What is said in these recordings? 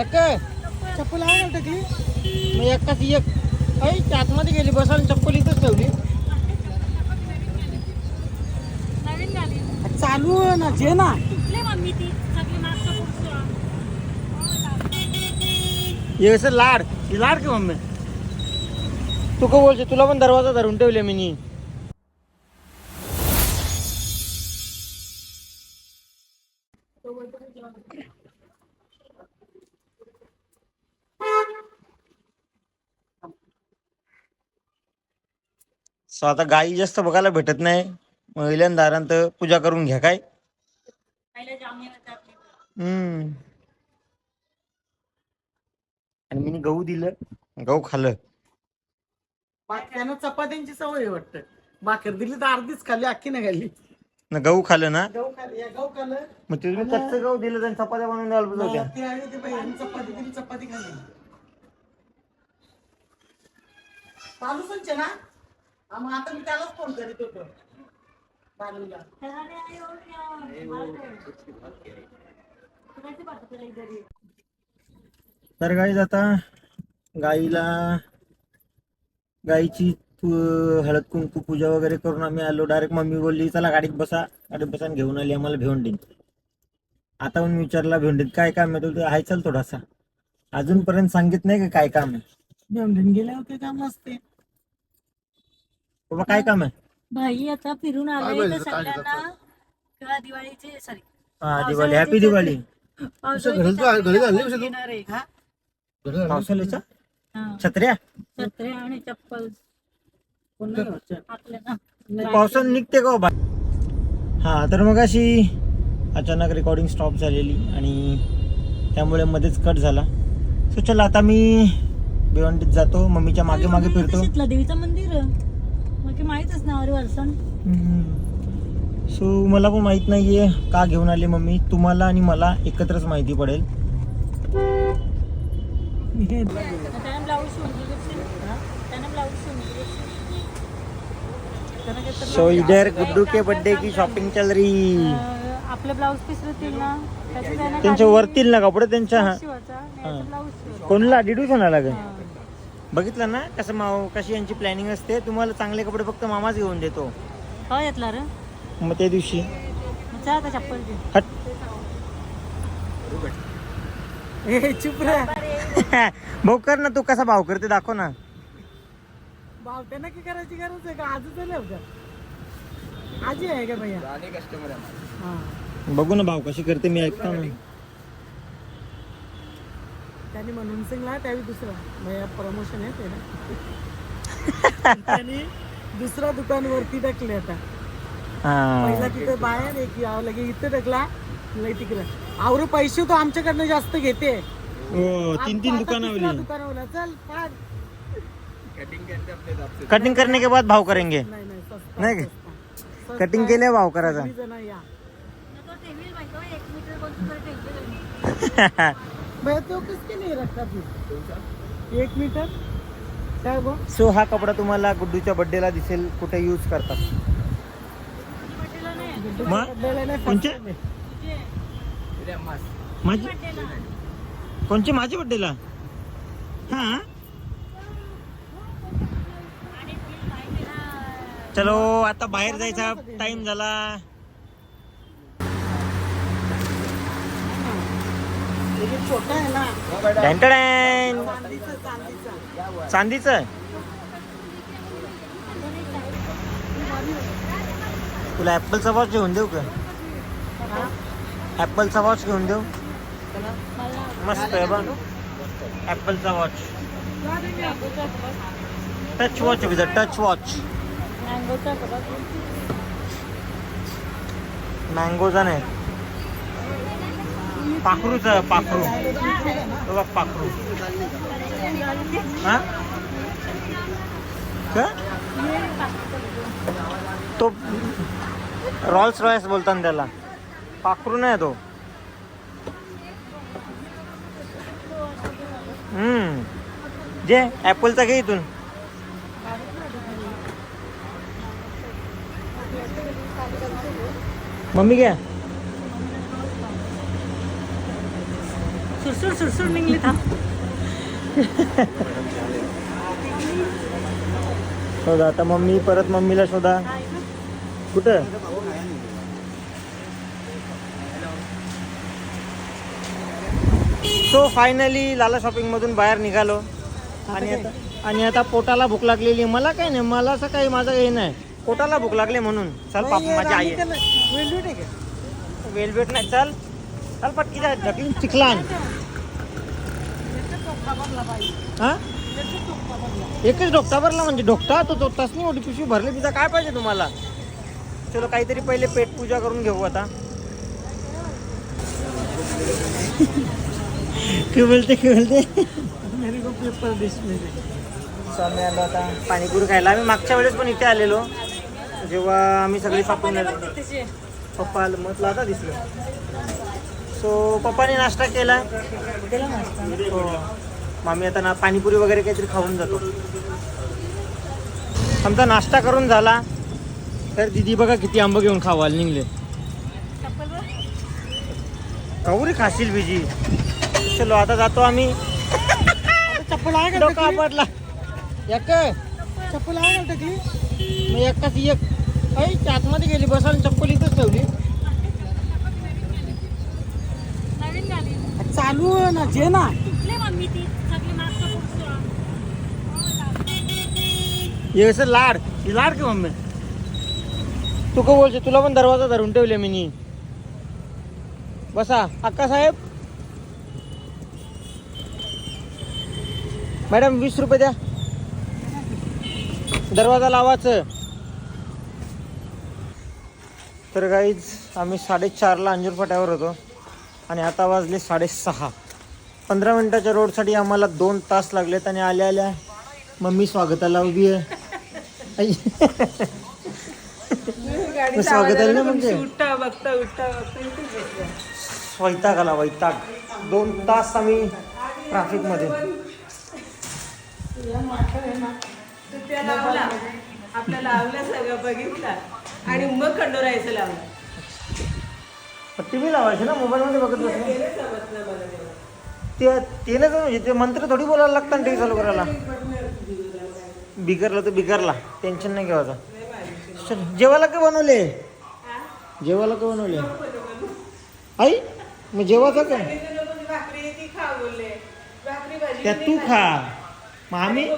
एक चप्पल आहे ना टाकली? मग एकाच एक. त्या आतमध्ये गेली बसायला चप्पल इथंच ठेवली. चालू आहे ना जे ना. हे कसं लाड. ही लाड की मम्मी? तू का बोलते तुला पण दरवाजा धरून ठेवले मी सो आता गाई जास्त बघायला भेटत नाही. महिल्यांदारांत पूजा करून घ्या काय. हम्म. आणि मी गहू दिलं गहू खाल्लं. त्यांना चपात्यांची सवय वाटतं. भाकर दिली तर अर्धीच खाल्ली अख्खी नाही खाल्ली. न गहू खाल्लं ना? गहू खाल्ली या गहू खाल्लं. मग तुम्ही कच्चं गहू दिलं तर चपात्या बनवून द्यायला पाहिजे होत्या ते आहे ते बाई यांनी चपाती दिली चपाती खाल्ली. चालूच आहे ना? मग आता मी त्यालाच फोन करीत होतो. बालूला. तर गाईज आता गाईला गाईची हळद कुंकू पूजा वगैरे करून आम्ही आलो. डायरेक्ट मम्मी बोलली चला गाडीत बसा. गाडीत बसा घेऊन आली आम्हाला भिवंडीत आता पण विचारला भिवंडीत काय काम आहे? तो आहे चल थोडासा. अजूनपर्यंत सांगित नाही का काय काम आहे. भेंडीन गेले होते काम असते बाबा काय काम आहे? भाई आता फिरून आले तर सगळ्यांना किंवा दिवाळीचे सॉरी हा दिवाळी हॅपी दिवाळी. पावसाळ्याच्या? हा. छत्र्या? छत्रे आणि चप्पल. आपल्या ना पावसात निघते का हो बा? हा तर मग अशी अचानक रेकॉर्डिंग स्टॉप झालेली आणि त्यामुळे मध्येच कट झाला. सो चला आता मी भिवंडीत जातो. मम्मीच्या मागे मागे फिरतो. देवीचं मंदिर? मग माहितच ना अरे वर्षण सो मला पण माहीत नाहीये का घेऊन आली मम्मी. तुम्हाला आणि मला एकत्रच माहिती पडेल. सो इधर गुड्डू के बर्थडे की शॉपिंग चल रही? आपले ब्लाऊज पीस ना? त्यांच्या वरतील ना कपडे त्यांच्या? हा. कोणला? डिडू का? हा. बघितलं ना कसं माव कशी यांची प्लॅनिंग असते? तुम्हाला चांगले कपडे फक्त मामाच घेऊन देतो. काय येतला रे? मग त्या दिवशी. मग जा आता चप्पल घे हट. हे चुप रे. भाऊ कर ना तू कसा भाव करते दाखव ना. भाव त्यांना की करायची गरज आहे का? आजच आले होत्या आजी आहे का भैया? हा. बघू ना भाव कशी करते मी ऐकतो ना. त्यांनी म्हणून सिंगला त्यावेळी दुसरा. भैया प्रमोशन आहे ते ना. त्यांनी दुसरा दुकान वरती टाकले आता पहिला तिथे बाहेर एक यावं लगे इथं टाकला लय तिकडं. आवरू पैसे तो आमच्याकडनं जास्त घेते. हो तीन तीन दुकान चल कटिंग करने के बाद भाव करेंगे. नाही. कटिंग केले भाव करायचा. एक मीटर भैया तो किसके लिए रखा तू एक मीटर. काय गो? सो हा कपडा तुम्हाला गुड्डूच्या बड्डेला दिसेल कुठे यूज करतात? कोणचे? माझ्या बड्डेला बर्थडेला हा? चलो आता बाहेर जायचा टाइम झाला. छोटा आहे ना. डॅन्टडॅन. चांदीचा चांदीचा. चांदीचं? तुला ऍपलचा वॉच घेऊन देऊ का? ऍपलचा वॉच घेऊन देऊ? मस्त आहे बघ. ऍपलचा watch. Touch watch with touch watch मँगोचा नाही. पाखरूचा पाखरू. बघा पाखरू. हा? का? तो रॉल्स रॉयस बोलतात त्याला. पाखरू नाही तो. हम्म. जे ऍपलचा घे इथून. मम्मी घ्या सुरसुर सुरसुर निघली थांब. शोधा आता मम्मी परत मम्मीला शोधा. कुठं? सो फायनली लाला शॉपिंग मधून बाहेर निघालो. आणि आता आणि आता पोटाला भूक लागलेली. मला काही नाही मला असं काही माझं हे नाही. पोटाला भूक लागले म्हणून. चल पाप माझी आई. वेलवेट आहे का? वेलवेट नाही चल. चल पटकी जाय ढकलून चिखलान. हा? एकच ढोकटा भरला म्हणजे ढोकटा तो तोटाच नाही मोठी पिशवी भरली तिचा काय पाहिजे तुम्हाला? चलो काहीतरी पहिले पेट पूजा करून घेऊ आता. काय बोलते काय बोलते मेरे को पेपर डिश में दे. आम्ही आलो आता. पाणीपुरी खायला. आम्ही मागच्या वेळेस पण इथे आलेलो. जेव्हा आम्ही सगळे शॉपिंग पप्पा आलं म्हटलं आता दिसलं. सो पप्पाने नाश्ता केला. हो. मग आम्ही आता ना पाणीपुरी वगैरे काहीतरी खाऊन जातो. आमचा नाश्ता करून झाला. तर दिदी बघा किती आंबं घेऊन खावायला निघले. कवरी खाशील बिजी. चलो आता जातो आम्ही. चप्पल आहे का? पडला एक चप्पल आहे का टकली? मग एकाच एक. ऐ आतमध्ये गेली बसायला चप्पल इथंच ठेवली. चालू आहे ना जे ना. ये असं लाड. ही लाड की मम्मी? तू का बोलते तुला पण दरवाजा धरून ठेवले मी नी. बसा अक्का साहेब. मॅडम वीस रुपये द्या. दरवाजा लावायचं. तर काहीच आम्ही साडेचारला अंजूर फाट्यावर होतो. आणि आता वाजले साडेसहा. पंधरा मिनिटाच्या रोडसाठी आम्हाला दोन तास लागलेत आणि आल्या आल्या. मम्मी स्वागताला उभी आहे. आई. मग स्वागताला ना म्हणजे? उठता बघता उठता बघता वैताग आला वैताग. दोन तास आम्ही ट्रॅफिकमध्ये. त्या लावला. आपला लावला सगळं बघितला. आणि मग खंडोरायचं लावलं. टी व्ही लावायची ना मोबाईलमध्ये बघत बसलो. ते नाही ते तेलच म्हणजे ते मंत्र थोडी बोलायला लागतं टी व्ही चालू करायला. बिगरला तर बिगरला टेन्शन नाही घ्यायचं जेवायला काय बनवले? जेवायला काय बनवले? आई मग जेवायचं काय त्या तू खा. मग आम्ही मी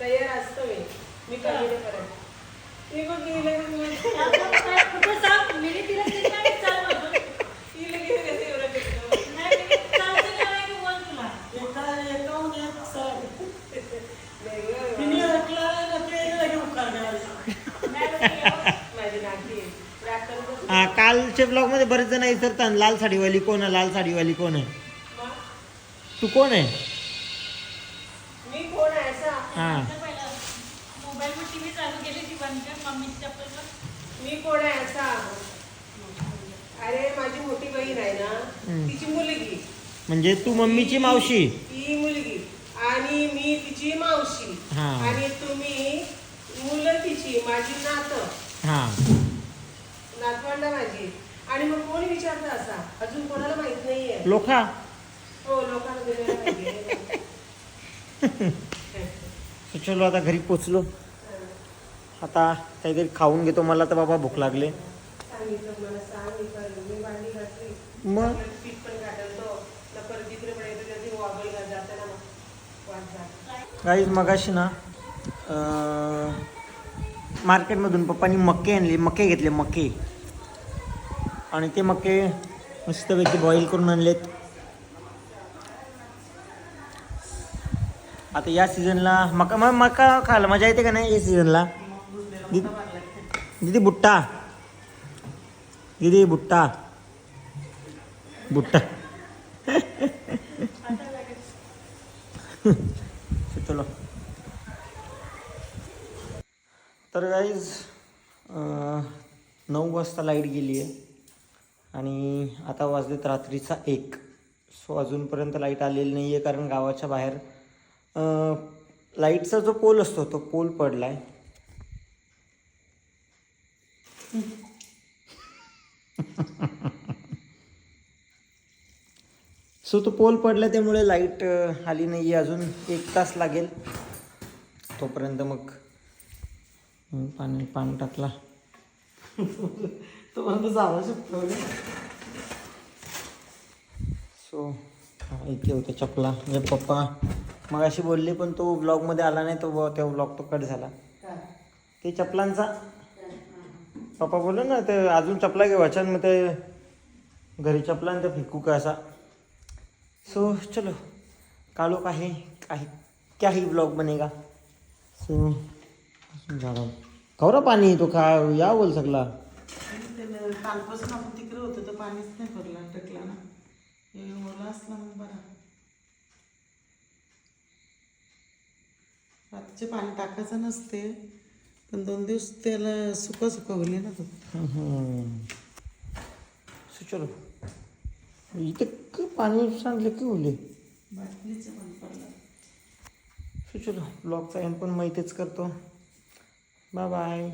तयार असतो मी. हा, कालच्या ब्लॉगमध्ये बरेच जण विचारतात लाल साडीवाली कोण आहे? लाल साडीवाली कोण आहे? तू कोण आहे? हा पहिलं मोबाईलवर टीव्ही चालू केली ती बंद कर मम्मीची चप्पल मी कोण आहे असा अरे माझी मोठी बहीण आहे ना. तिची मुलगी. म्हणजे तू मम्मीची मावशी? ती मुलगी. आणि मी तिची मावशी. हा. आणि तुम्ही मुलं तिची माझी नात. हा. नातवंड माझी. आणि मग कोणी विचारतं असा? अजून कोणाला माहीत नाहीये. लोखा हो लोकांना दिलेला पाहिजे तर चलो आता घरी पोचलो. आता काहीतरी खाऊन घेतो मला तर बाबा भूक लागले. मग? पीठ मग काहीच मगाशी ना मार्केटमधून पप्पानी मक्के आणले मक्के घेतले मक्के. आणि ते मक्के मस्तपैकी बॉईल करून आणलेत. आता या सीझनला मका मग मका खायला मजा येते का नाही या सीझनला दिदी बुट्टा। दिदी बुट्टा। बुट्टा। चलो। तर गाईज नऊ वाजता लाइट गेली आहे आणि आता वाजलेत रात्रीचा एक. सो अजूनपर्यंत लाइट आलेली नाही आहे कारण गावाच्या बाहेर लाईटचा जो पोल असतो तो पोल पडला आहे सो तो पोल पडला त्यामुळे लाइट आली नाही आहे अजून. एक तास लागेल. तोपर्यंत मग पाणी पाणी टाकला. तो म्हणतो जावा शकतो सो इथे होत्या चपला. म्हणजे पप्पा मग अशी बोलली पण तो ब्लॉगमध्ये आला नाही तो ब- तो ब्लॉग तो कट झाला. ते चपलांचा. पप्पा बोलले ना ते अजून चपला घेवायच्या मग ते घरी चपला आणि ते फेकू का असा. सो चलो. कालो काही काही क्या ही ब्लॉग बनेगा. सो झाला. कवरा पाणी तो का या बोल सकला कालपासून आपण तिकडे होतो तर पाणीच नाही भरला टकला ना. ओला असला मग बरा. रात्रीचे पाणी टाकायचं नसते. पण दोन दिवस त्याला सुका सुका होईल ना तो सो चलो इथे पाणी सांडले की ओले बाटलीचं पण पडलं सो चलो ब्लॉगचा एंड पण माहितीच करतो बाय बाय